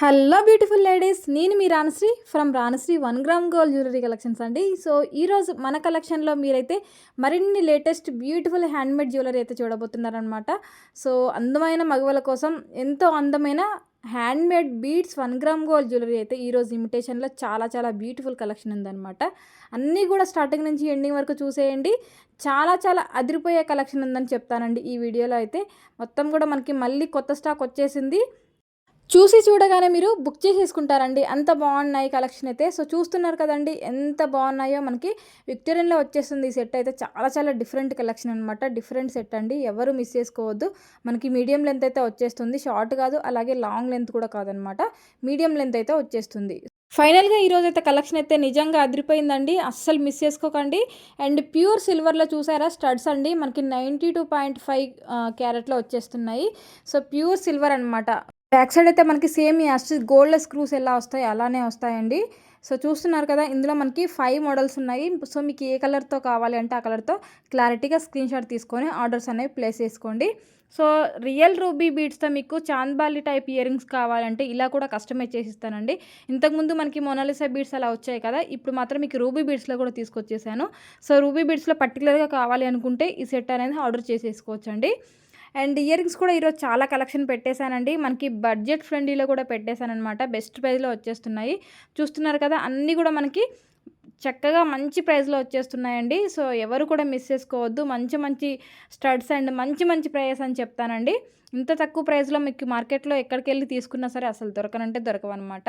Hello beautiful ladies నేను మీ Ranasri from Ranasri one gram gold jewellery collections అండి. So ఈరోజు మన కలెక్షన్లో మీరైతే మరిన్ని లేటెస్ట్ బ్యూటిఫుల్ హ్యాండ్మేడ్ జ్యువెలరీ అయితే చూడబోతున్నారనమాట సో అందమైన మగవాళ్ళ కోసం ఎంతో అందమైన handmade beads one gram gold jewellery అయితే ఈరోజు ఇమిటేషన్లో చాలా చాలా బ్యూటిఫుల్ కలెక్షన్ ఉందన్నమాట. అన్నీ కూడా స్టార్టింగ్ నుంచి ఎండింగ్ వరకు చూసేయండి. చాలా చాలా అదిరిపోయే కలెక్షన్ ఉందని చెప్తానండి ఈ వీడియోలో అయితే. మొత్తం కూడా మనకి మళ్ళీ కొత్త స్టాక్ వచ్చేసింది. చూసి చూడగానే మీరు బుక్ చేసేసుకుంటారండి. అంత బాగున్నాయి కలెక్షన్ అయితే. సో చూస్తున్నారు కదండి ఎంత బాగున్నాయో మనకి విక్టోరియన్లో వచ్చేస్తుంది ఈ సెట్ అయితే. చాలా చాలా డిఫరెంట్ కలెక్షన్ అనమాట డిఫరెంట్ సెట్ అండి. ఎవరు మిస్ చేసుకోవద్దు. మనకి మీడియం లెంత్ అయితే వచ్చేస్తుంది. షార్ట్ కాదు అలాగే లాంగ్ లెంత్ కూడా కాదనమాట మీడియం లెంత్ అయితే వచ్చేస్తుంది. ఫైనల్గా ఈరోజు అయితే కలెక్షన్ అయితే నిజంగా అదిరిపోయిందండి. అస్సలు మిస్ చేసుకోకండి. అండ్ ప్యూర్ సిల్వర్లో చూసారా స్టడ్స్ అండి. మనకి నైంటీ టూ పాయింట్ ఫైవ్ క్యారెట్లో వచ్చేస్తున్నాయి. సో ప్యూర్ సిల్వర్ అనమాట బ్యాక్ సైడ్ అయితే మనకి సేమ్ యాస్ట్ గోల్డ్ స్క్రూస్ ఎలా వస్తాయి అలానే వస్తాయండి. సో చూస్తున్నారు కదా ఇందులో మనకి ఫైవ్ మోడల్స్ ఉన్నాయి. సో మీకు ఏ కలర్తో కావాలి అంటే ఆ కలర్తో క్లారిటీగా స్క్రీన్ షాట్ తీసుకొని ఆర్డర్స్ అనేవి ప్లేస్ చేసుకోండి. సో రియల్ రూబీ బీడ్స్తో మీకు చాంద్బాలి టైప్ ఇయర్ రింగ్స్ కావాలంటే ఇలా కూడా కస్టమైజ్ చేసి ఇస్తానండి. ఇంతకుముందు మనకి మొనాలిసా బీడ్స్ అలా వచ్చాయి కదా ఇప్పుడు మాత్రం మీకు రూబీ బీడ్స్లో కూడా తీసుకొచ్చేసాను. సో రూబీ బీడ్స్లో పర్టికులర్గా కావాలి అనుకుంటే ఈ సెట్ అనేది ఆర్డర్ చేసేసుకోవచ్చండి. అండ్ ఇయర్ రింగ్స్ కూడా ఈరోజు చాలా కలెక్షన్ పెట్టేశానండి. మనకి బడ్జెట్ ఫ్రెండ్లీలో కూడా పెట్టేశానమాట బెస్ట్ ప్రైస్లో వచ్చేస్తున్నాయి. చూస్తున్నారు కదా అన్నీ కూడా మనకి చక్కగా మంచి ప్రైస్లో వచ్చేస్తున్నాయండి. సో ఎవరు కూడా మిస్ చేసుకోవద్దు. మంచి మంచి స్టడ్స్ అండ్ మంచి మంచి ప్రైస్ అని చెప్తానండి. ఇంత తక్కువ ప్రైస్లో మీకు మార్కెట్లో ఎక్కడికి వెళ్ళి తీసుకున్నా సరే అసలు దొరకనంటే దొరకవన్నమాట.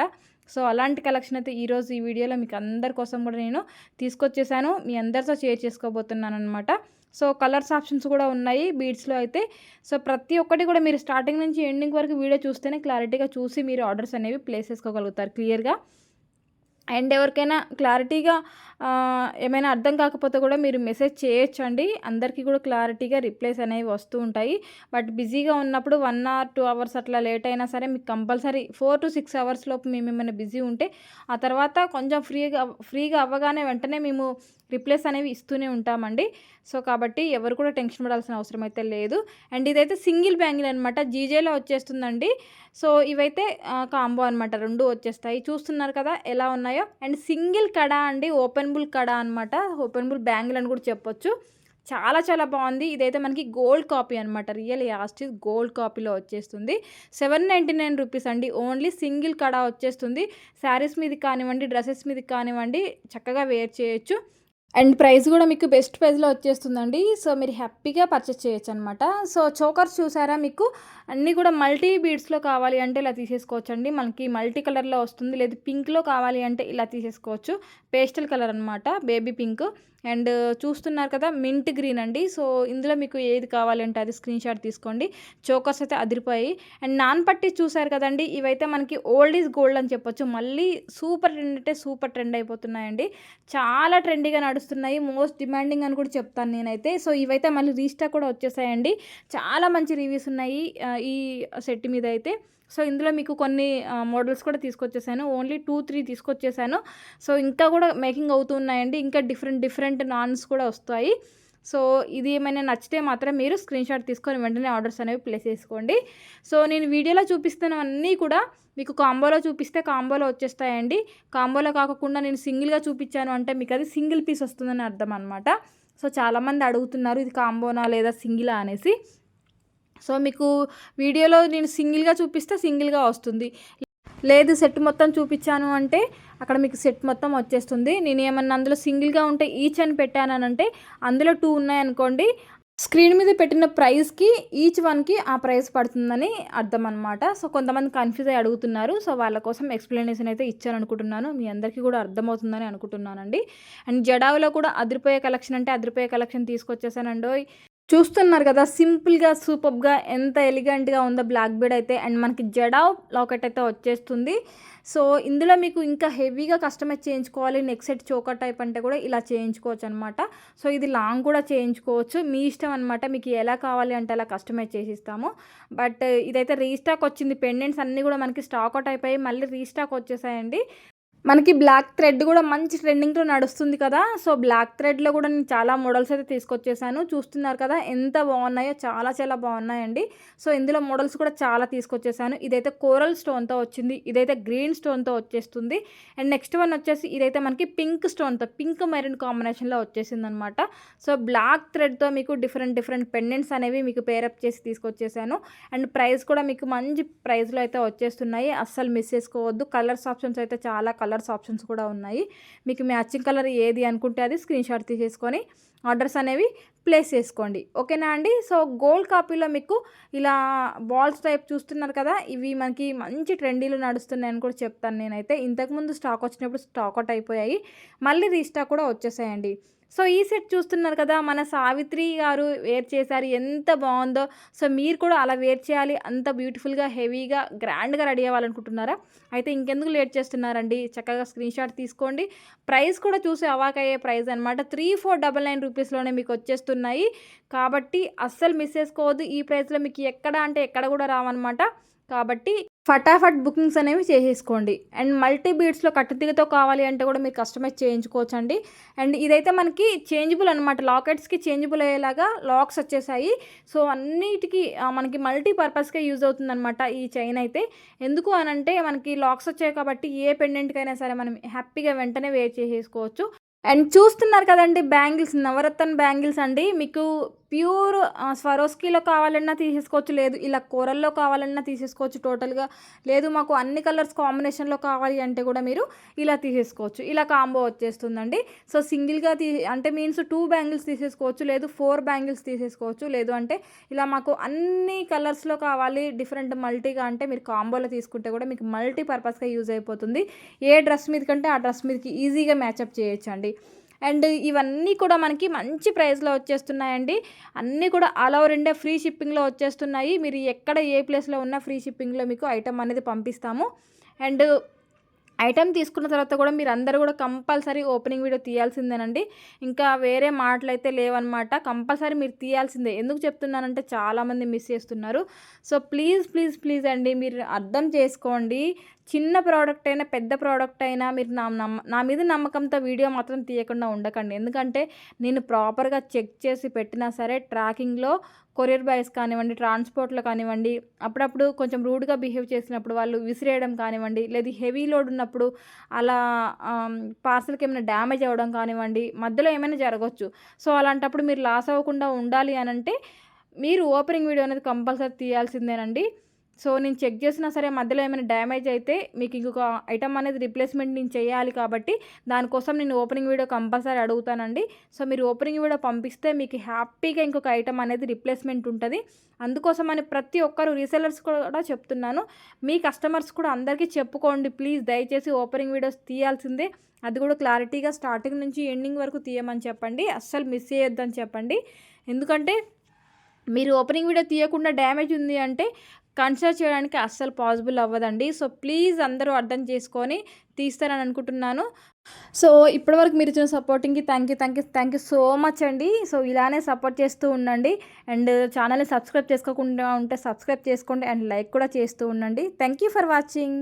సో అలాంటి కలెక్షన్ అయితే ఈరోజు ఈ వీడియోలో మీకు అందరి కోసం కూడా నేను తీసుకొచ్చేసాను. మీ అందరితో షేర్ చేసుకోబోతున్నాను అనమాట సో కలర్స్ ఆప్షన్స్ కూడా ఉన్నాయి బీడ్స్లో అయితే. సో ప్రతి ఒక్కటి కూడా మీరు స్టార్టింగ్ నుంచి ఎండింగ్ వరకు వీడియో చూస్తేనే క్లారిటీగా చూసి మీరు ఆర్డర్స్ అనేవి ప్లేస్ చేసుకోగలుగుతారు క్లియర్గా. అండ్ ఎవరికైనా క్లారిటీగా ఏమైనా అర్థం కాకపోతే కూడా మీరు మెసేజ్ చేయొచ్చు అండి అందరికీ కూడా క్లారిటీగా రిప్లైస్ అనేవి వస్తూ ఉంటాయి. బట్ బిజీగా ఉన్నప్పుడు వన్ ఆర్ టూ అవర్స్ అట్లా లేట్ అయినా సరే మీకు compulsory four to six hours లోపు మేము ఏమైనా బిజీ ఉంటే ఆ తర్వాత కొంచెం ఫ్రీగా ఫ్రీగా అవ్వగానే వెంటనే మేము రిప్లేస్ అనేవి ఇస్తూనే ఉంటామండి. సో కాబట్టి ఎవరు కూడా టెన్షన్ పడాల్సిన అవసరం అయితే లేదు. అండ్ ఇదైతే సింగిల్ బ్యాంగిల్ అనమాట జీజేలో వచ్చేస్తుందండి. సో ఇవైతే కాంబో అనమాట రెండు వచ్చేస్తాయి. చూస్తున్నారు కదా ఎలా ఉన్నాయో. అండ్ సింగిల్ కడ అండి ఓపెన్ బుల్ కడ అనమాట ఓపెన్ బుల్ బ్యాంగిల్ అని కూడా చెప్పొచ్చు. చాలా చాలా బాగుంది. ఇదైతే మనకి గోల్డ్ కాపీ అనమాట రియల్ యాస్ట్ గోల్డ్ కాపీలో వచ్చేస్తుంది. సెవెన్ నైంటీ నైన్ రూపీస్ అండి. ఓన్లీ సింగిల్ కడ వచ్చేస్తుంది. శారీస్ మీద కానివ్వండి డ్రెస్సెస్ మీద కానివ్వండి చక్కగా వేర్ చేయొచ్చు. అండ్ ప్రైస్ కూడా మీకు బెస్ట్ ప్రైస్లో వచ్చేస్తుందండి. సో మీరు హ్యాపీగా పర్చేస్ చేయొచ్చు అనమాట సో చోకర్స్ చూసారా మీకు? అన్నీ కూడా మల్టీ బీడ్స్లో కావాలి అంటే ఇలా తీసేసుకోవచ్చు అండి మనకి మల్టీ కలర్లో వస్తుంది. లేదు పింక్లో కావాలి అంటే ఇలా తీసేసుకోవచ్చు. పేస్టల్ కలర్ అనమాట బేబీ పింక్. అండ్ చూస్తున్నారు కదా మింట్ గ్రీన్ అండి. సో ఇందులో మీకు ఏది కావాలంటే అది స్క్రీన్ షాట్ తీసుకోండి. చోకర్స్ అయితే అదిరిపోయాయి. అండ్ నాన్ పట్టి చూసారు కదండి ఇవైతే మనకి ఓల్డ్ ఈజ్ గోల్డ్ అని చెప్పొచ్చు. మళ్ళీ సూపర్ ట్రెండ్ అంటే సూపర్ ట్రెండ్ అయిపోతున్నాయండి. చాలా ట్రెండీగా నడుస్తున్నాయి. మోస్ట్ డిమాండింగ్ అని కూడా చెప్తాను నేనైతే. సో ఇవైతే మళ్ళీ రీస్టాక్ కూడా వచ్చేసాయండి. చాలా మంచి రివ్యూస్ ఉన్నాయి ఈ సెట్ మీద అయితే. సో ఇందులో మీకు కొన్ని మోడల్స్ కూడా తీసుకొచ్చేసాను. ఓన్లీ టూ త్రీ తీసుకొచ్చేసాను. సో ఇంకా కూడా మేకింగ్ అవుతున్నాయండి ఇంకా డిఫరెంట్ డిఫరెంట్ నాన్స్ కూడా వస్తాయి. సో ఇది ఏమైనా నచ్చితే మాత్రం మీరు స్క్రీన్ షాట్ తీసుకొని వెంటనే ఆర్డర్స్ అనేవి ప్లేస్ చేసుకోండి. సో నేను వీడియోలో చూపిస్తున్నవన్నీ కూడా మీకు కాంబోలో చూపిస్తే కాంబోలో వచ్చేస్తాయండి. కాంబోలో కాకుండా నేను సింగిల్గా చూపించాను అంటే మీకు అది సింగిల్ పీస్ వస్తుందని అర్థం అనమాట సో చాలామంది అడుగుతున్నారు ఇది కాంబోనా లేదా సింగిలా అనేసి. సో మీకు వీడియోలో నేను సింగిల్గా చూపిస్తే సింగిల్గా వస్తుంది. లేదు సెట్ మొత్తం చూపించాను అంటే అక్కడ మీకు సెట్ మొత్తం వచ్చేస్తుంది. నేను ఏమన్నా అందులో సింగిల్గా ఉంటే ఈచ్ అని పెట్టానంటే అందులో టూ ఉన్నాయనుకోండి. స్క్రీన్ మీద పెట్టిన ప్రైస్కి ఈచ్ వన్కి ఆ ప్రైస్ పడుతుందని అర్థం అనమాట సో కొంతమంది కన్ఫ్యూజ్ అయ్యి అడుగుతున్నారు. సో వాళ్ళ కోసం ఎక్స్ప్లెనేషన్ అయితే ఇచ్చాను అనుకుంటున్నాను మీ అందరికీ కూడా అర్థమవుతుందని అనుకుంటున్నానండి. అండ్ జడావులో కూడా అదిరిపోయే కలెక్షన్ అంటే అదిరిపోయే కలెక్షన్ తీసుకొచ్చేసానండో చూస్తున్నారు కదా సింపుల్గా సూపర్గా ఎంత ఎలిగెంట్గా ఉందో బ్లాక్ బీడ్ అయితే అండ్ మనకి జడా లాకెట్ అయితే వచ్చేస్తుంది. సో ఇందులో మీకు ఇంకా హెవీగా కస్టమైజ్ చేయించుకోవాలి. నెక్ సెట్ చోకర్ టైప్ అంటే కూడా ఇలా చేయించుకోవచ్చు అనమాట సో ఇది లాంగ్ కూడా చేయించుకోవచ్చు. మీ ఇష్టం అనమాట మీకు ఎలా కావాలి అంటే అలా కస్టమైజ్ చేసిస్తాము. బట్ ఇదైతే రీస్టాక్ వచ్చింది. పెండెంట్స్ అన్నీ కూడా మనకి స్టాక్ అవుట్ అయిపోయి మళ్ళీ రీస్టాక్ వచ్చేసాయండి. మనకి బ్లాక్ థ్రెడ్ కూడా మంచి ట్రెండింగ్తో నడుస్తుంది కదా. సో బ్లాక్ థ్రెడ్లో కూడా నేను చాలా మోడల్స్ అయితే తీసుకొచ్చేసాను. చూస్తున్నారు కదా ఎంత బాగున్నాయో చాలా చాలా బాగున్నాయండి. సో ఇందులో మోడల్స్ కూడా చాలా తీసుకొచ్చేసాను. ఇదైతే కోరల్ స్టోన్తో వచ్చింది. ఇదైతే గ్రీన్ స్టోన్తో వచ్చేస్తుంది. అండ్ నెక్స్ట్ వన్ వచ్చేసి ఇదైతే మనకి పింక్ స్టోన్తో పింక్ మెరూన్ కాంబినేషన్లో వచ్చేసింది అనమాట సో బ్లాక్ థ్రెడ్తో మీకు డిఫరెంట్ డిఫరెంట్ పెండెంట్స్ అనేవి మీకు పేరప్ చేసి తీసుకొచ్చేసాను. అండ్ ప్రైస్ కూడా మీకు మంచి ప్రైస్లో అయితే వచ్చేస్తున్నాయి. అస్సలు మిస్ చేసుకోవద్దు. కలర్స్ ఆప్షన్స్ అయితే చాలా కలర్ కలర్స్ ఆప్షన్స్ కూడా ఉన్నాయి. మీకు మ్యాచింగ్ కలర్ ఏది అనుకుంటే అది స్క్రీన్ షాట్ తీసేసుకొని ఆర్డర్స్ అనేవి ప్లేస్ చేసుకోండి. ఓకేనా అండి? సో గోల్డ్ కాపీలో మీకు ఇలా బాల్స్ టైప్ చూస్తున్నారు కదా ఇవి మనకి మంచి ట్రెండీలు నడుస్తున్నాయని కూడా చెప్తాను నేనైతే. ఇంతకుముందు స్టాక్ వచ్చినప్పుడు స్టాక్ అవుట్ అయిపోయాయి. మళ్ళీ రీస్టాక్ కూడా వచ్చేసాయండి. సో ఈ సెట్ చూస్తున్నారు కదా మన సావిత్రి గారు వేర్ చేశారు ఎంత బాగుందో. సో మీరు కూడా అలా వేర్ చేయాలి అంత బ్యూటిఫుల్గా హెవీగా గ్రాండ్గా రెడీ అవ్వాలనుకుంటున్నారా? అయితే ఇంకెందుకు లేట్ చేస్తున్నారండి. చక్కగా స్క్రీన్ షాట్ తీసుకోండి. ప్రైస్ కూడా చూసి అవాకయ్యే ప్రైస్ అనమాట త్రీ ఫోర్ డబల్ నైన్ రూపీస్లోనే మీకు వచ్చేస్తున్నాయి. కాబట్టి అస్సలు మిస్ చేసుకోవద్దు. ఈ ప్రైస్లో మీకు ఎక్కడ అంటే ఎక్కడ కూడా రావన్నమాట. కాబట్టి ఫటాఫట్ బుకింగ్స్ అనేవి చేసేసుకోండి. అండ్ మల్టీ బీడ్స్లో కట్టుదిగతో కావాలి అంటే కూడా మీరు కస్టమైజ్ చేయించుకోవచ్చు అండి అండ్ ఇదైతే మనకి చేంజబుల్ అనమాట లాకెట్స్కి చేంజబుల్ అయ్యేలాగా లాక్స్ వచ్చేసాయి. సో అన్నిటికీ మనకి మల్టీ పర్పస్గా యూజ్ అవుతుంది అనమాట ఈ చైన్ అయితే. ఎందుకు అని అంటే మనకి లాక్స్ వచ్చాయి కాబట్టి ఏ పెండెంట్కైనా సరే మనం హ్యాపీగా వెంటనే వేర్ చేసేసుకోవచ్చు. అండ్ చూస్తున్నారు కదండి బ్యాంగిల్స్ నవరత్న బ్యాంగిల్స్ అండి. మీకు ప్యూర్ స్వరోస్కీలో కావాలన్నా తీసేసుకోవచ్చు లేదు ఇలా కూరల్లో కావాలన్నా తీసేసుకోవచ్చు టోటల్గా. లేదు మాకు అన్ని కలర్స్ కాంబినేషన్లో కావాలి అంటే కూడా మీరు ఇలా తీసేసుకోవచ్చు. ఇలా కాంబో వచ్చేస్తుందండి. సో సింగిల్గా తీ అంటే మీన్స్ టూ బ్యాంగిల్స్ తీసేసుకోవచ్చు లేదు ఫోర్ బ్యాంగిల్స్ తీసేసుకోవచ్చు. లేదు అంటే ఇలా మాకు అన్ని కలర్స్లో కావాలి డిఫరెంట్ మల్టీగా అంటే మీరు కాంబోలో తీసుకుంటే కూడా మీకు మల్టీ పర్పస్గా యూజ్ అయిపోతుంది. ఏ డ్రెస్ మీద కంటే ఆ డ్రెస్ మీదకి ఈజీగా మ్యాచప్ చేయొచ్చు అండి అండ్ ఇవన్నీ కూడా మనకి మంచి ప్రైస్లో వచ్చేస్తున్నాయండి. అన్నీ కూడా ఆల్ ఓవర్ ఇండియా ఫ్రీ షిప్పింగ్లో వచ్చేస్తున్నాయి. మీరు ఎక్కడ ఏ ప్లేస్లో ఉన్నా ఫ్రీ షిప్పింగ్లో మీకు ఐటమ్ అనేది పంపిస్తాము. అండ్ ఐటమ్ తీసుకున్న తర్వాత కూడా మీరు అందరూ కూడా కంపల్సరీ ఓపెనింగ్ వీడియో తీయాల్సిందేనండి. ఇంకా వేరే మాటలు అయితే లేవన్నమాట కంపల్సరీ మీరు తీయాల్సిందే. ఎందుకు చెప్తున్నానంటే చాలామంది మిస్ చేస్తున్నారు. సో ప్లీజ్ ప్లీజ్ ప్లీజ్ అండి మీరు అర్థం చేసుకోండి. చిన్న ప్రోడక్ట్ అయినా పెద్ద ప్రోడక్ట్ అయినా మీరు నా నమ్మ నా మీద నమ్మకంతో వీడియో మాత్రం తీయకుండా ఉండకండి. ఎందుకంటే నేను ప్రాపర్గా చెక్ చేసి పెట్టినా సరే ట్రాకింగ్లో కొరియర్ బాయ్స్ కానివ్వండి ట్రాన్స్పోర్ట్లో కానివ్వండి అప్పుడప్పుడు కొంచెం రూడ్గా బిహేవ్ చేసినప్పుడు వాళ్ళు విసిరేయడం కానివ్వండి లేదు హెవీ లోడ్ ఉన్నప్పుడు అలా పార్సల్కి ఏమైనా డ్యామేజ్ అవ్వడం కానివ్వండి మధ్యలో ఏమైనా జరగవచ్చు సో అలాంటప్పుడు మీరు లాస్ అవ్వకుండా ఉండాలి అని అంటే మీరు ఓపెనింగ్ వీడియో అనేది కంపల్సరీ తీయాల్సిందేనండి. సో నేను చెక్ చేసినా సరే మధ్యలో ఏమైనా డ్యామేజ్ అయితే మీకు ఇంకొక ఐటమ్ అనేది రిప్లేస్మెంట్ నేను చేయాలి కాబట్టి దానికోసం నేను ఓపెనింగ్ వీడియో కంపల్సరీ అడుగుతానండి. సో మీరు ఓపెనింగ్ వీడియో పంపిస్తే మీకు హ్యాపీగా ఇంకొక ఐటమ్ అనేది రిప్లేస్మెంట్ ఉంటుంది. అందుకోసం అని ప్రతి ఒక్కరు రీసెలర్స్ కూడా చెప్తున్నాను. మీ కస్టమర్స్ కూడా అందరికీ చెప్పుకోండి. ప్లీజ్ దయచేసి ఓపెనింగ్ వీడియోస్ తీయాల్సిందే. అది కూడా క్లారిటీగా స్టార్టింగ్ నుంచి ఎండింగ్ వరకు తీయమని చెప్పండి. అస్సలు మిస్ చేయొద్దని చెప్పండి. ఎందుకంటే మీరు ఓపెనింగ్ వీడియో తీయకుండా డ్యామేజ్ ఉంది అంటే కన్సిడర్ చేయడానికి అస్సలు పాసిబుల్ అవ్వదండి. సో ప్లీజ్ అందరూ అర్థం చేసుకొని తీస్తారని అనుకుంటున్నాను. సో ఇప్పటివరకు మీరు ఇచ్చిన సపోర్టింగ్కి thank you thank you thank you so much అండి. సో ఇలానే సపోర్ట్ చేస్తూ ఉండండి. అండ్ ఛానల్ని సబ్స్క్రైబ్ చేసుకోకుండా ఉంటే సబ్స్క్రైబ్ చేసుకోండి. అండ్ లైక్ కూడా చేస్తూ ఉండండి. Thank you for watching.